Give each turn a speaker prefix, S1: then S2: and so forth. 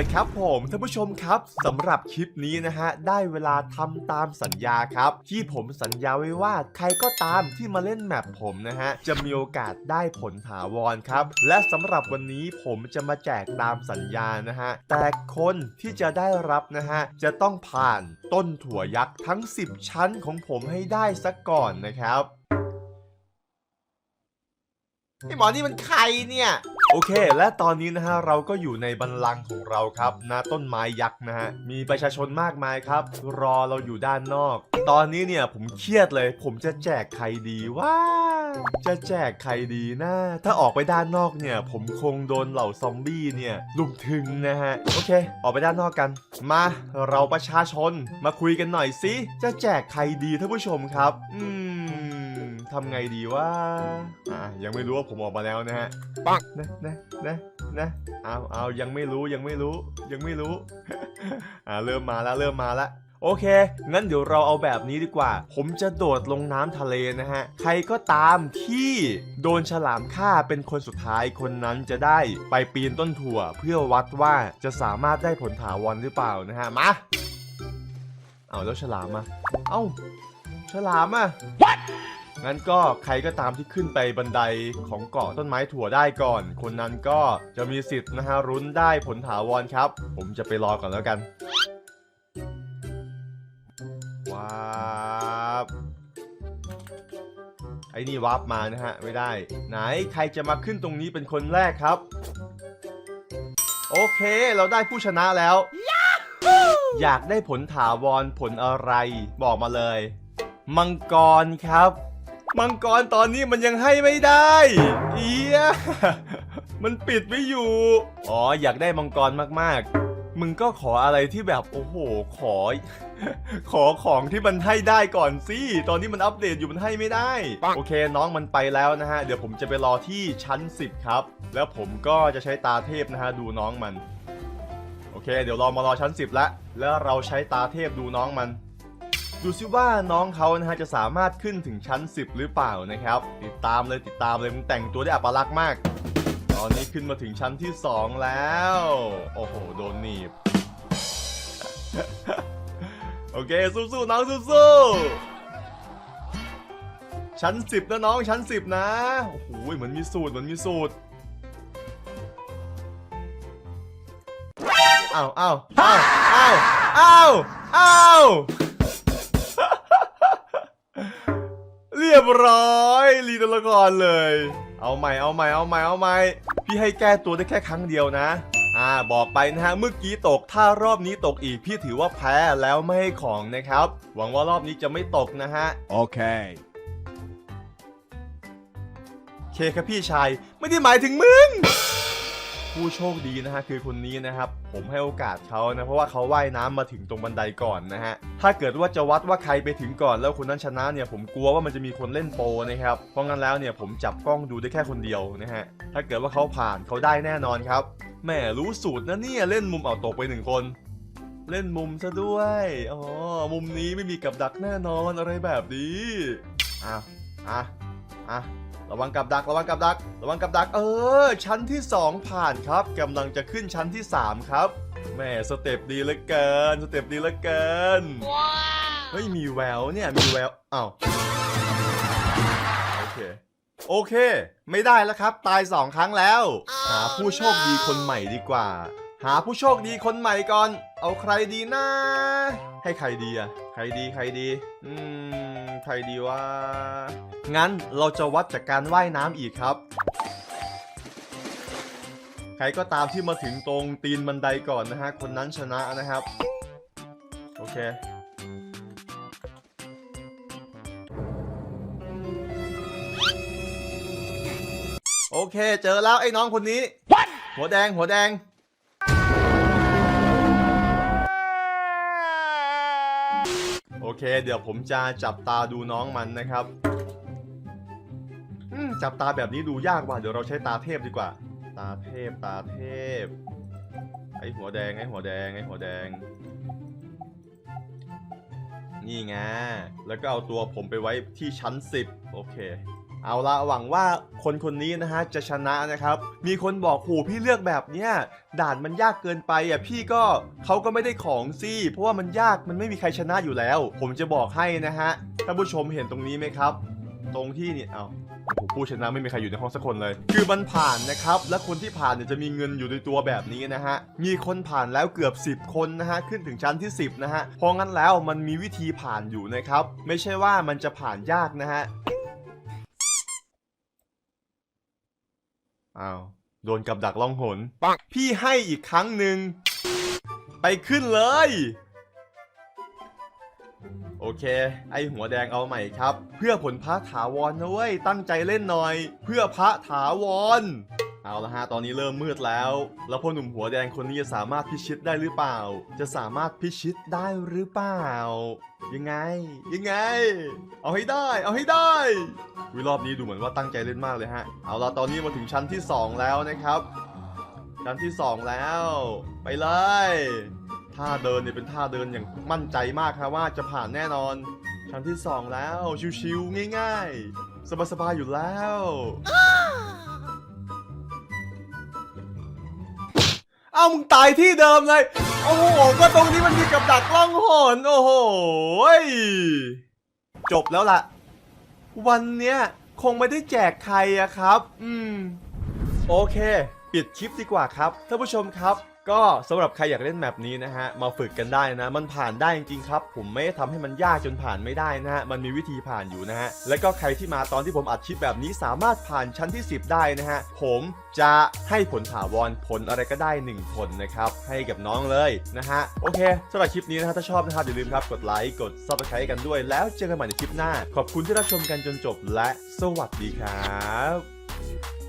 S1: ลยครับผมท่านผู้ชมครับสำหรับคลิปนี้นะฮะได้เวลาทำตามสัญญาครับ ที่ผมสัญญาไว้ว่าใครก็ตามที่มาเล่นแมปผมนะฮะจะมีโอกาสได้ผลถาวรครับ และสำหรับวันนี้ผมจะมาแจกตามสัญญานะฮะแต่คนที่จะได้รับนะฮะจะต้องผ่านต้นถั่วยักษ์ทั้ง 10 ชั้นของผมให้ได้สักก่อนนะครับ ไอหมอนี่มันใครเนี่ย โอเค และตอนนี้นะฮะเราก็อยู่ในบันลังก์ของเราครับน้าต้นไม้ยักษ์นะฮะมีประชาชนมากมายครับ รอเราอยู่ด้านนอก ตอนนี้เนี่ยผมเครียดเลย ผมจะแจกใครดีว่า จะแจกใครดีนะถ้าออกไปด้านนอกเนี่ย ผมคงโดนเหล่าซอมบี้เนี่ยลุมถึงนะฮะโอเค ออกไปด้านนอกกัน มาเราประชาชนมาคุยกันหน่อยสิจะแจกใครดีท่านผู้ชมครับ อืม ทำไงดีว่าอะยังไม่รู้ว่าผมออกมาแล้วนะฮะปังนะนะนะนะเอาเอายังไม่รู้ยังไม่รู้ยังไม่รู้อ่าเริ่มมาแล้วเริ่มมาแล้วโอเค งั้นเดี๋ยวเราเอาแบบนี้ดีกว่า ผมจะโดดลงน้ำทะเลนะฮะ ใครก็ตามที่โดนฉลามฆ่าเป็นคนสุดท้ายคนนั้นจะได้ไปปีนต้นถั่ว เพื่อวัดว่าจะสามารถได้ผลถาวรหรือเปล่านะฮะ มา เอาแล้วฉลามอะเอ้า ฉลามอะ งั้นก็ใครก็ตามที่ขึ้นไปบันไดของเกาะต้นไม้ถั่วได้ก่อน คนนั้นก็จะมีสิทธิ์นะฮะรุ้นได้ผลถาวรครับ ผมจะไปรอก่อนแล้วกันว้าบไอ้นี่วาร์ปมานะฮะไม่ได้ ไหนใครจะมาขึ้นตรงนี้เป็นคนแรกครับ โอเคเราได้ผู้ชนะแล้ว อยากได้ผลถาวรผลอะไรบอกมาเลย มังกรครับ มังกรตอนนี้มันยังให้ไม่ได้เอียมันปิดไม่อยู่ อ๋ออยากได้มังกรมากๆ มึงก็ขออะไรที่แบบโอ้โห ขอ ขอของที่มันให้ได้ก่อนสิ ตอนนี้มันอัปเดตอยู่มันให้ไม่ได้ โอเคน้องมันไปแล้วนะฮะ เดี๋ยวผมจะไปรอที่ชั้น 10 ครับ แล้วผมก็จะใช้ตาเทพนะฮะดูน้องมัน โอเค เดี๋ยวรอมารอชั้น 10แล้วแล้วเราใช้ตาเทพดูน้องมัน ดูซิว่าน้องเขานะฮะจะสามารถขึ้นถึงชั้น 10 หรือเปล่านะครับ ติดตามเลยติดตามเลยมึงแต่งตัวได้อัปลักษณ์มาก ตอนนี้ขึ้นมาถึงชั้นที่ 2 แล้ว โอ้โห โดนหนีบ โอเค สู้ๆน้องสู้ๆชั้น 10 นะน้องชั้น 10 นะ โอ้โหเหมือนมีสูตรเหมือนมีสูตรอ้าวอ้าวอ้าวอ้าวอ้าวอ้าว รียบร้อยรีตัวละครเลย เอาใหม่เอาใหม่เอาใหม่เอาใหม่พี่ให้แก้ตัวได้แค่ครั้งเดียวนะอ่าบอกไปนะฮะเมื่อกี้ตกถ้ารอบนี้ตกอีกพี่ถือว่าแพ้แล้วไม่ให้ของนะครับ หวังว่ารอบนี้จะไม่ตกนะฮะ
S2: Okay.
S1: เคครับพี่ชายไม่ได้หมายถึงมึง ผู้โชคดีนะฮะคือคนนี้นะครับ ผมให้โอกาสเขานะเพราะว่าเขาว่ายน้ำมาถึงตรงบันไดก่อนนะฮะถ้าเกิดว่าจะวัดว่าใครไปถึงก่อนแล้วคนนั้นชนะเนี่ยผมกลัวว่ามันจะมีคนเล่นโปนะครับเพราะงั้นแล้วเนี่ยผมจับกล้องดูได้แค่คนเดียวนะฮะถ้าเกิดว่าเขาผ่านเขาได้แน่นอนครับแหม่รู้สูตรนะเนี่ยเล่นมุมเอาตกไปหนึ่งคน เล่นมุมซะด้วยอ๋อมุมนี้ไม่มีกับดักแน่นอนอะไรแบบนี้อะอะอะ ระวังกับดัก ระวังกับดัก ระวังกับดัก เออ ชั้นที่ 2 ผ่านครับกำลังจะขึ้นชั้นที่ 3 ครับแม่สเต็ปดีเหลือเกินสเต็ปดีเหลือเกินเฮ้ยมีแววเนี่ยมีแววอ้าวโอเคโอเค ไม่ได้แล้วครับ ตาย2ครั้งแล้วหาผู้โชคดีคนใหม่ดีกว่า หาผู้โชคดีคนใหม่ก่อน เอาใครดีนะ ให้ใครดีอะใครดีใครดี อืม ใครดีว่า งั้นเราจะวัดจากการว่ายน้ำอีกครับ ใครก็ตามที่มาถึงตรงตีนบันไดก่อนนะฮะ คนนั้นชนะนะครับ โอเคโอเค เจอแล้วไอ้น้องคนนี้หัวแดงหัวแดง เค เดี๋ยวผมจะจับตาดูน้องมันนะครับอืมจับตาแบบนี้ดูยากว่ะเดี๋ยวเราใช้ตาเทพดีกว่า ตาเทพตาเทพ ไอหัวแดงไอหัวแดงไอหัวแดง นี่ไงแล้วก็เอาตัวผมไปไว้ที่ชั้น 10 โอเค เอาละหวังว่าคนคนนี้นะฮะจะชนะนะครับ มีคนบอกโหพี่เลือกแบบเนี้ยด่านมันยากเกินไปอะพี่ก็เขาก็ไม่ได้ของสิเพราะว่ามันยากมันไม่มีใครชนะอยู่แล้ว ผมจะบอกให้นะฮะท่านผู้ชมเห็นตรงนี้ไหมครับ ตรงที่เนี่ยเอาผู้ชนะไม่มีใครอยู่ในห้องสักคนเลย คือมันผ่านนะครับ และคนที่ผ่านเนี่ยจะมีเงินอยู่ในตัวแบบนี้นะฮะ มีคนผ่านแล้วเกือบ 10 คนนะฮะ ขึ้นถึงชั้นที่ 10 นะฮะ เพราะงั้นแล้วมันมีวิธีผ่านอยู่นะครับ ไม่ใช่ว่ามันจะผ่านยากนะฮะ อ้าว โดนกับดักล่องหน พี่ให้อีกครั้งหนึ่ง ไปขึ้นเลย โอเค ไอหัวแดงเอาใหม่ครับ เพื่อผลพระถาวรนะเว้ย ตั้งใจเล่นหน่อย เพื่อพระถาวร เอาละฮะ ตอนนี้เริ่มมืดแล้ว แล้วพ่อหนุ่มหัวแดงคนนี้จะสามารถพิชิตได้หรือเปล่า จะสามารถพิชิตได้หรือเปล่า ยังไง ยังไง เอาให้ได้ เอาให้ได้วิรอบนี้ดูเหมือนว่าตั้งใจเล่นมากเลยฮะ เอาละตอนนี้มาถึงชั้นที่ 2 แล้วนะครับ ชั้นที่ 2 แล้ว ไปเลย ท่าเดินเนี่ยเป็นท่าเดินอย่างมั่นใจมากครับว่าจะผ่านแน่นอน ชั้นที่ 2 แล้ว ชิวๆง่าย ๆ สบายๆอยู่แล้ว อามึงตายที่เดิมเลย โอ้โห ก็ตรงนี้มันมีกับดักล่องหนโอ้โห จบแล้วล่ะ วันเนี้ยคงไม่ได้แจกใครอะครับ อืม โอเค ปิดคลิปดีกว่าครับท่านผู้ชมครับ ก็สำหรับใครอยากเล่นแมปนี้นะฮะมาฝึกกันได้นะ มันผ่านได้จริงๆครับ ผมไม่ได้ทำให้มันยากจนผ่านไม่ได้นะฮะมันมีวิธีผ่านอยู่นะฮะแล้วก็ใครที่มาตอนที่ผมอัดคลิปแบบนี้สามารถผ่านชั้นที่ 10 ได้นะฮะผมจะให้ผลถาวรผลอะไรก็ได้1ผลนะครับให้กับน้องเลยนะฮะโอเคสำหรับคลิปนี้นะฮะถ้าชอบนะครับอย่าลืมครับกดไลค์กด subscribe กันด้วย แล้วเจอกันใหม่ในคลิปหน้า ขอบคุณที่รับชมกันจนจบและสวัสดีครับ